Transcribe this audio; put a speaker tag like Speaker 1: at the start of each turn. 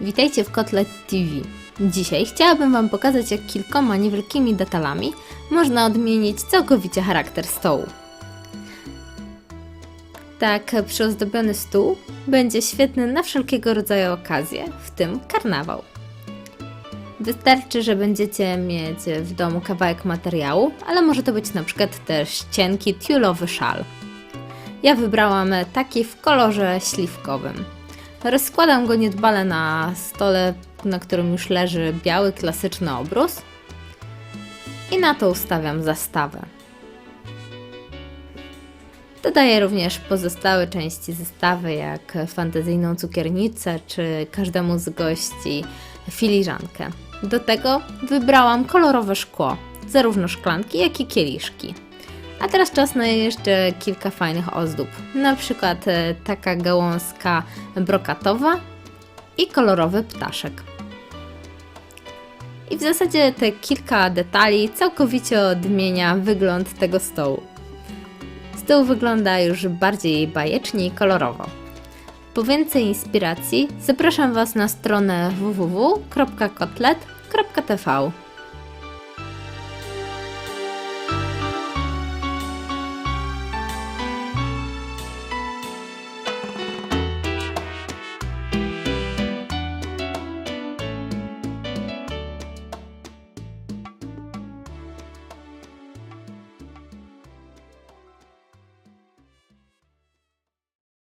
Speaker 1: Witajcie w Kotlet TV. Dzisiaj chciałabym Wam pokazać, jak kilkoma niewielkimi detalami można odmienić całkowicie charakter stołu. Tak przyozdobiony stół będzie świetny na wszelkiego rodzaju okazje, w tym karnawał. Wystarczy, że będziecie mieć w domu kawałek materiału, ale może to być na przykład też cienki tiulowy szal. Ja wybrałam taki w kolorze śliwkowym. Rozkładam go niedbale na stole, na którym już leży biały, klasyczny obrus i na to ustawiam zastawę. Dodaję również pozostałe części zestawy, jak fantazyjną cukiernicę, czy każdemu z gości filiżankę. Do tego wybrałam kolorowe szkło, zarówno szklanki, jak i kieliszki. A teraz czas na jeszcze kilka fajnych ozdób. Na przykład e, taka gałązka brokatowa i kolorowy ptaszek. I w zasadzie te kilka detali całkowicie odmienia wygląd tego stołu. Stół wygląda już bardziej bajecznie i kolorowo. Po więcej inspiracji zapraszam Was na stronę www.kotlet.tv.